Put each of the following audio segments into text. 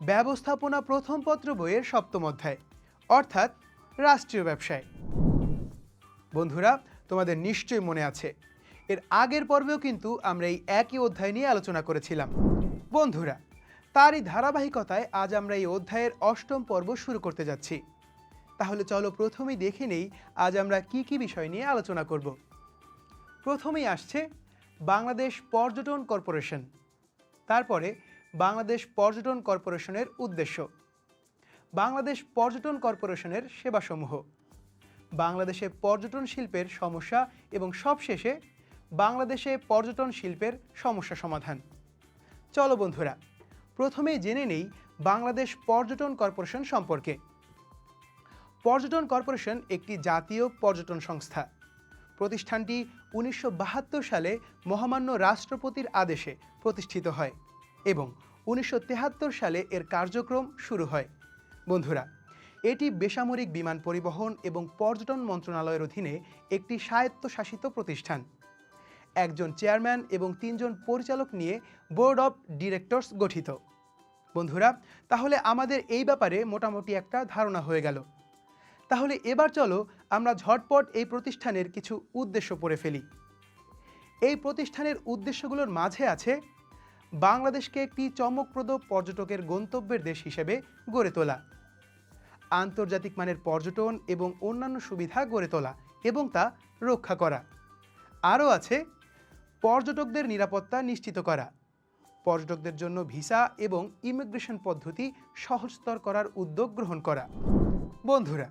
ব্যবস্থাপনা প্রথম পত্র বইয়ের সপ্তম অধ্যায়, অর্থাৎ রাষ্ট্রীয় ব্যবসায়। বন্ধুরা, তোমাদের নিশ্চয়ই মনে আছে, এর আগের পর্বেও কিন্তু আমরা এই একই অধ্যায় নিয়ে আলোচনা করেছিলাম। বন্ধুরা, তারই ধারাবাহিকতায় আজ আমরা এই অধ্যায়ের অষ্টম পর্ব শুরু করতে যাচ্ছি। তাহলে চলো প্রথমেই দেখে নেই আজ আমরা কি কি বিষয় নিয়ে আলোচনা করব। প্রথমেই আসছে বাংলাদেশ পর্যটন কর্পোরেশন। তারপরে বাংলাদেশ পর্যটন কর্পোরেশনের উদ্দেশ্য। বাংলাদেশ পর্যটন কর্পোরেশনের সেবাসমূহ। বাংলাদেশে পর্যটন শিল্পের সমস্যা এবং সবশেষে বাংলাদেশে পর্যটন শিল্পের সমস্যা সমাধান। চলো বন্ধুরা, প্রথমেই জেনে নেই বাংলাদেশ পর্যটন কর্পোরেশন সম্পর্কে। পর্যটন কর্পোরেশন একটি জাতীয় পর্যটন সংস্থা। প্রতিষ্ঠানটি উনিশশো বাহাত্তর সালে মহামান্য রাষ্ট্রপতির আদেশে প্রতিষ্ঠিত হয়। এবং উনিশশো সালে এর কার্যক্রম শুরু হয়। বন্ধুরা, এটি বেসামরিক বিমান পরিবহন এবং পর্যটন মন্ত্রণালয়ের অধীনে একটি স্বায়ত্তশাসিত প্রতিষ্ঠান। একজন চেয়ারম্যান এবং তিনজন পরিচালক নিয়ে বোর্ড অফ ডিরেক্টরস গঠিত। বন্ধুরা, তাহলে আমাদের এই ব্যাপারে মোটামুটি একটা ধারণা হয়ে গেল। তাহলে এবার চলো আমরা ঝটপট এই প্রতিষ্ঠানের কিছু উদ্দেশ্য পড়ে ফেলি। এই প্রতিষ্ঠানের উদ্দেশ্যগুলোর মাঝে আছে বাংলাদেশকে একটি চমকপ্রদ পর্যটকের গন্তব্যের দেশ হিসেবে গড়ে তোলা। আন্তর্জাতিক মানের পর্যটন এবং অন্যান্য সুবিধা গড়ে তোলা এবং তা রক্ষা করা। আরও আছে, পর্যটকদের নিরাপত্তা নিশ্চিত করা। পর্যটকদের জন্য ভিসা এবং ইমিগ্রেশন পদ্ধতি সহজতর করার উদ্যোগ গ্রহণ করা। বন্ধুরা,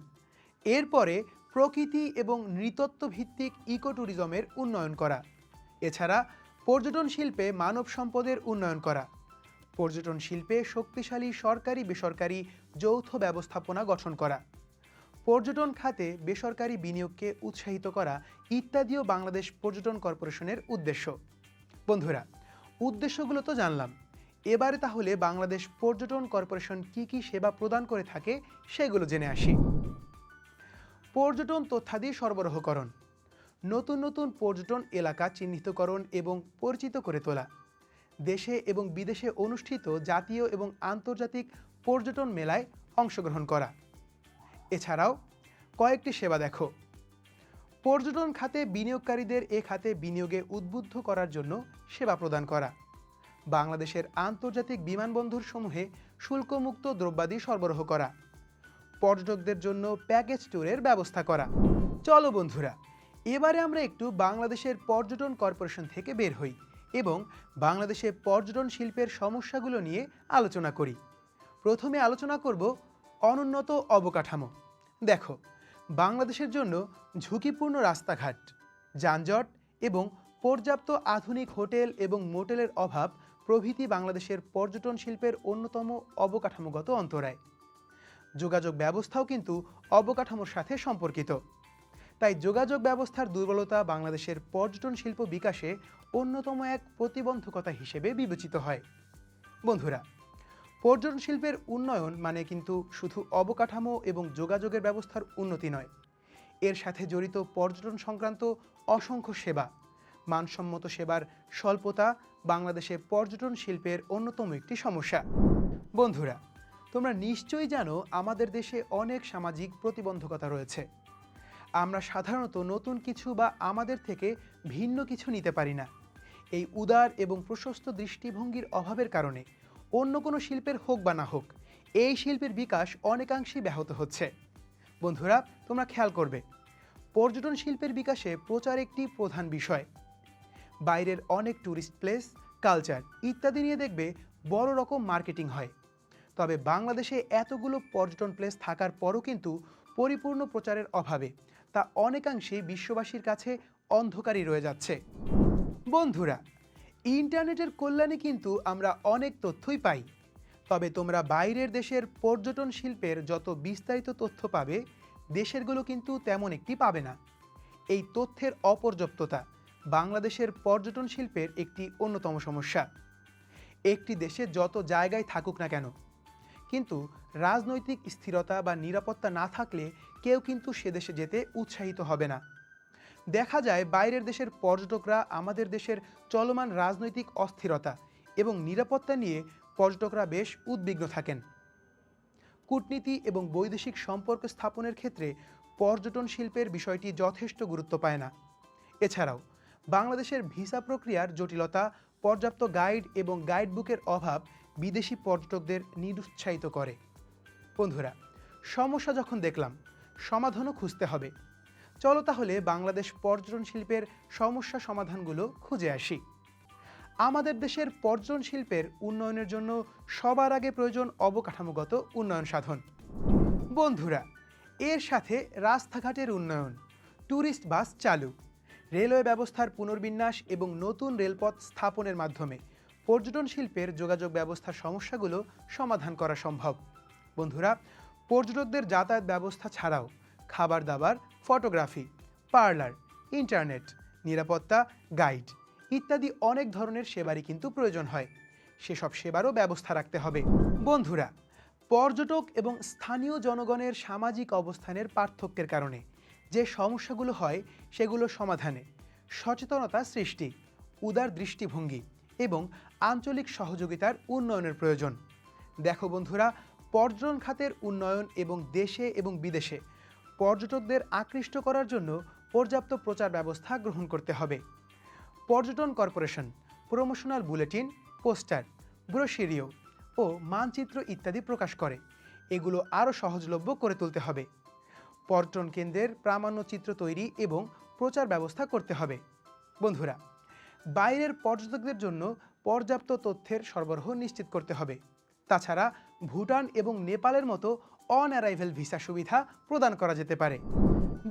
এরপরে প্রকৃতি এবং নৃতত্ব ভিত্তিক ইকো ট্যুরিজমের উন্নয়ন করা। এছাড়া পর্যটন শিল্পে মানব সম্পদের উন্নয়ন করা। পর্যটন শিল্পে শক্তিশালী সরকারি বেসরকারি যৌথ ব্যবস্থাপনা গঠন করা। পর্যটন খাতে বেসরকারি বিনিয়োগকে উৎসাহিত করা ইত্যাদিও বাংলাদেশ পর্যটন কর্পোরেশনের উদ্দেশ্য। বন্ধুরা, উদ্দেশ্যগুলো তো জানলাম। এবারে তাহলে বাংলাদেশ পর্যটন কর্পোরেশন কি কি সেবা প্রদান করে থাকে সেগুলো জেনে আসি। পর্যটন তথ্যাদি সরবরাহকরণ। নতুন নতুন পর্যটন এলাকা চিহ্নিতকরণ এবং পরিচিত করে তোলা। দেশে এবং বিদেশে অনুষ্ঠিত জাতীয় এবং আন্তর্জাতিক পর্যটন মেলায় অংশগ্রহণ করা। এছাড়াও, কয়েকটি সেবা দেখো। পর্যটন খাতে বিনিয়োগকারীদের এ খাতে বিনিয়োগে উদ্বুদ্ধ করার জন্য সেবা প্রদান করা। বাংলাদেশের আন্তর্জাতিক বিমানবন্দর সমূহে শুল্কমুক্ত দ্রব্যাদি সরবরাহ করা। পর্যটকদের জন্য প্যাকেজ ট্যুরের ব্যবস্থা করা। চলো বন্ধুরা এবারে আমরা একটু বাংলাদেশের পর্যটন কর্পোরেশন থেকে বের হই এবং বাংলাদেশে পর্যটন শিল্পের সমস্যাগুলো নিয়ে আলোচনা করি। প্রথমে আলোচনা করব অনুন্নত অবকাঠামো। দেখো, বাংলাদেশের জন্য ঝুঁকিপূর্ণ রাস্তাঘাট, যানজট এবং পর্যাপ্ত আধুনিক হোটেল এবং মোটেলের অভাব প্রভৃতি বাংলাদেশের পর্যটন শিল্পের অন্যতম অবকাঠামোগত অন্তরায়। যোগাযোগ ব্যবস্থাও কিন্তু অবকাঠামোর সাথে সম্পর্কিত। তাই যোগাযোগ ব্যবস্থার দুর্বলতা বাংলাদেশের পর্যটন শিল্প বিকাশে অন্যতম এক প্রতিবন্ধকতা হিসেবে বিবেচিত হয়। বন্ধুরা, পর্যটন শিল্পের উন্নয়ন মানে কিন্তু শুধু অবকাঠামো এবং যোগাযোগের ব্যবস্থার উন্নতি নয়। এর সাথে জড়িত পর্যটন সংক্রান্ত অসংখ্য সেবা, মানসম্মত সেবার স্বল্পতা বাংলাদেশে পর্যটন শিল্পের অন্যতম একটি সমস্যা। বন্ধুরা, তোমরা নিশ্চয়ই জানো আমাদের দেশে অনেক সামাজিক প্রতিবন্ধকতা রয়েছে। আমরা সাধারণত নতুন কিছু বা আমাদের থেকে ভিন্ন কিছু নিতে পারি না। এই উদার এবং প্রশস্ত দৃষ্টিভঙ্গির অভাবের কারণে অন্য কোনো শিল্পের হোক বা না হোক, এই শিল্পের বিকাশ অনেকাংশেই ব্যাহত হচ্ছে। বন্ধুরা, তোমরা খেয়াল করবে, পর্যটন শিল্পের বিকাশে প্রচার একটি প্রধান বিষয়। বাইরের অনেক ট্যুরিস্ট প্লেস কালচার ইত্যাদি নিয়ে দেখবে বড় রকম মার্কেটিং হয়। তবে বাংলাদেশে এতগুলো পর্যটন প্লেস থাকার পরও কিন্তু পরিপূর্ণ প্রচারের অভাবে তা অনেকাংশেই বিশ্ববাসীর কাছে অন্ধকারই রয়ে যাচ্ছে। বন্ধুরা, ইন্টারনেটের কল্যাণে কিন্তু আমরা অনেক তথ্যই পাই। তবে তোমরা বাইরের দেশের পর্যটন শিল্পের যত বিস্তারিত তথ্য পাবে, দেশেরগুলো কিন্তু তেমন একটি পাবে না। এই তথ্যের অপর্যাপ্ততা বাংলাদেশের পর্যটন শিল্পের একটি অন্যতম সমস্যা। একটি দেশে যত জায়গায় থাকুক না কেন, কিন্তু রাজনৈতিক স্থিরতা বা নিরাপত্তা না থাকলে কেউ কিন্তু সে দেশে যেতে উৎসাহিত হবে না। দেখা যায় বাইরের দেশের পর্যটকরা আমাদের দেশের চলমান রাজনৈতিক অস্থিরতা এবং নিরাপত্তা নিয়ে পর্যটকরা বেশ উদ্বিগ্ন থাকেন। কূটনীতি এবং বৈদেশিক সম্পর্ক স্থাপনের ক্ষেত্রে পর্যটন শিল্পের বিষয়টি যথেষ্ট গুরুত্ব পায় না। এছাড়াও, বাংলাদেশের ভিসা প্রক্রিয়ার জটিলতা, পর্যাপ্ত গাইড এবং গাইড বুকের অভাব বিদেশি পর্যটকদের নিরুৎসাহিত করে। বন্ধুরা, সমস্যা যখন দেখলাম সমাধানও খুঁজতে হবে। চলো তাহলে বাংলাদেশ পর্যটন শিল্পের সমস্যা সমাধানগুলো খুঁজে আসি। আমাদের দেশের পর্যটন শিল্পের উন্নয়নের জন্য সবার আগে প্রয়োজন অবকাঠামোগত উন্নয়ন সাধন। বন্ধুরা, এর সাথে রাস্তাঘাটের উন্নয়ন, ট্যুরিস্ট বাস চালু, রেলওয়ে ব্যবস্থার পুনর্বিন্যাস এবং নতুন রেলপথ স্থাপনের মাধ্যমে পর্যটন শিল্পের যোগাযোগ ব্যবস্থার সমস্যাগুলো সমাধান করা সম্ভব। বন্ধুরা পর্যটকদের যাতায়াত ব্যবস্থা ছাড়াও খাবার দাবার ফটোগ্রাফি, পার্লার, ইন্টারনেট, নিরাপত্তা, গাইড ইত্যাদি অনেক ধরনের সেবারই কিন্তু প্রয়োজন হয়। সেসব সেবারও ব্যবস্থা রাখতে হবে। বন্ধুরা, পর্যটক এবং স্থানীয় জনগণের সামাজিক অবস্থানের পার্থক্যের কারণে যে সমস্যাগুলো হয় সেগুলো সমাধানে সচেতনতা সৃষ্টি, উদার দৃষ্টিভঙ্গি এবং আঞ্চলিক সহযোগিতার উন্নয়নের প্রয়োজন। দেখো বন্ধুরা পর্যটন খাতের উন্নয়ন এবং দেশে এবং বিদেশে পর্যটকদের আকৃষ্ট করার জন্য পর্যাপ্ত প্রচার ব্যবস্থা গ্রহণ করতে হবে। পর্যটন corporation, promotional bulletin, poster, brochure ও মানচিত্র ইত্যাদি প্রকাশ করে। এগুলো আরও সহজলভ্য করে তুলতে হবে। পর্যটন কেন্দ্রের প্রামাণ্য চিত্র তৈরি এবং প্রচার ব্যবস্থা করতে হবে। বন্ধুরা, বাইরের পর্যটকদের জন্য পর্যাপ্ত তথ্যের সরবরাহ নিশ্চিত করতে হবে। তাছাড়া ভুটান এবং নেপালের মতো অন অ্যারাইভেল ভিসা সুবিধা প্রদান করা যেতে পারে।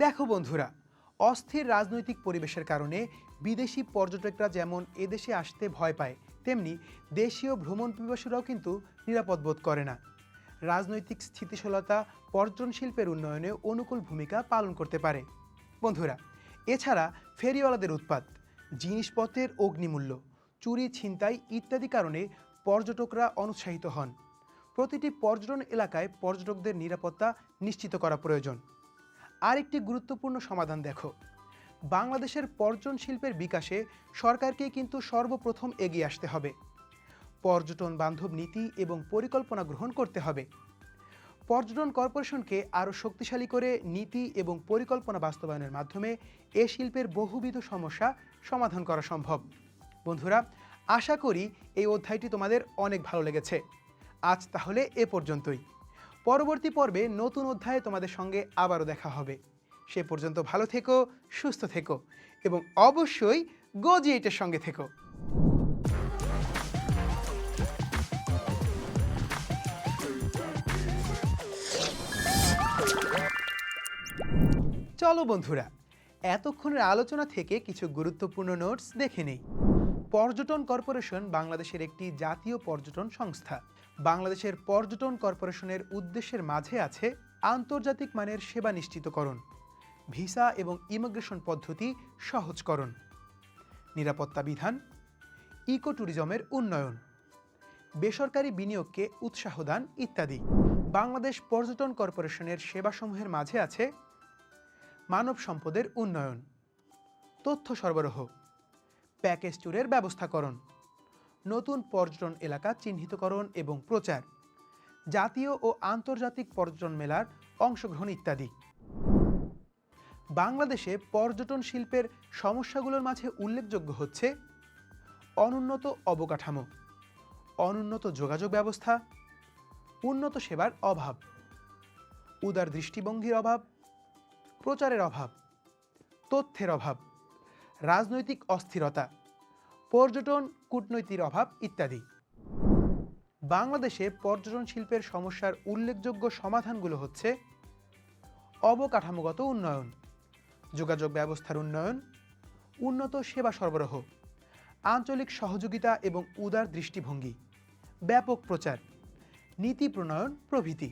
দেখো বন্ধুরা, অস্থির রাজনৈতিক পরিবেশের কারণে বিদেশি পর্যটকরা যেমন এদেশে আসতে ভয় পায়, তেমনি দেশীয় ভ্রমণ পিপাসুরাও কিন্তু নিরাপদ বোধ করে না। রাজনৈতিক স্থিতিশীলতা পর্যটন শিল্পের উন্নয়নে অনুকূল ভূমিকা পালন করতে পারে। বন্ধুরা, এছাড়া ফেরিওয়ালাদের উৎপাত, জিনিসপত্রের অগ্নিমূল্য, চুরি, ছিনতাই ইত্যাদি কারণে পর্যটকরা অনুৎসাহিত হন। প্রতিটি পর্যটন এলাকায় পর্যটকদের নিরাপত্তা নিশ্চিত করা প্রয়োজন। আরেকটি গুরুত্বপূর্ণ সমাধান দেখো। বাংলাদেশের পর্যটন শিল্পের বিকাশে সরকারকে কিন্তু সর্বপ্রথম এগিয়ে আসতে হবে। পর্যটন বান্ধব নীতি এবং পরিকল্পনা গ্রহণ করতে হবে। পর্যটন কর্পোরেশনকে আরও শক্তিশালী করে নীতি এবং পরিকল্পনা বাস্তবায়নের মাধ্যমে এ শিল্পের বহুবিধ সমস্যা সমাধান করা সম্ভব। বন্ধুরা আশা করি এই অধ্যায়টি তোমাদের অনেক ভালো লেগেছে। আজ তাহলে এ পর্যন্তই। পরবর্তী পর্বে নতুন অধ্যায়ে তোমাদের সঙ্গে আবারও দেখা হবে। সে পর্যন্ত ভালো থেকো, সুস্থ থেকো এবং অবশ্যই গোজি এইটের সঙ্গে থেকো। চলো বন্ধুরা, এতক্ষণের আলোচনা থেকে কিছু গুরুত্বপূর্ণ নোটস দেখে নেই। পর্যটন কর্পোরেশন বাংলাদেশের একটি জাতীয় পর্যটন সংস্থা। বাংলাদেশের পর্যটন কর্পোরেশনের উদ্দেশ্যের মাঝে আছে আন্তর্জাতিক মানের সেবা নিশ্চিতকরণ, ভিসা এবং ইমিগ্রেশন পদ্ধতি সহজকরণ। নিরাপত্তা বিধান ইকো ট্যুরিজমের উন্নয়ন, বেসরকারি বিনিয়োগকে উৎসাহ দান ইত্যাদি। বাংলাদেশ পর্যটন কর্পোরেশনের সেবাসমূহের মাঝে আছে মানব সম্পদের উন্নয়ন, তথ্য সরবরাহ প্যাকেজ ট্যুরের ব্যবস্থাকরণ নতুন পর্যটন এলাকা চিহ্নিতকরণ এবং প্রচার, জাতীয় ও আন্তর্জাতিক পর্যটন মেলার অংশগ্রহণ ইত্যাদি। বাংলাদেশে পর্যটন শিল্পের সমস্যাগুলোর মাঝে উল্লেখযোগ্য হচ্ছে অনুন্নত অবকাঠামো, অনুন্নত যোগাযোগ ব্যবস্থা, উন্নত সেবার অভাব, উদার দৃষ্টিভঙ্গির অভাব, প্রচারের অভাব, তথ্যের অভাব। রাজনৈতিক অস্থিরতা, পর্যটন কূটনৈতিক অভাব ইত্যাদি। বাংলাদেশে পর্যটন শিল্পের সমস্যার উল্লেখযোগ্য সমাধানগুলো হচ্ছে অবকাঠামোগত উন্নয়ন, যোগাযোগ ব্যবস্থার উন্নয়ন, উন্নত সেবা সরবরাহ, আঞ্চলিক সহযোগিতা এবং উদার দৃষ্টিভঙ্গি, ব্যাপক প্রচার, নীতি প্রণয়ন প্রভৃতি।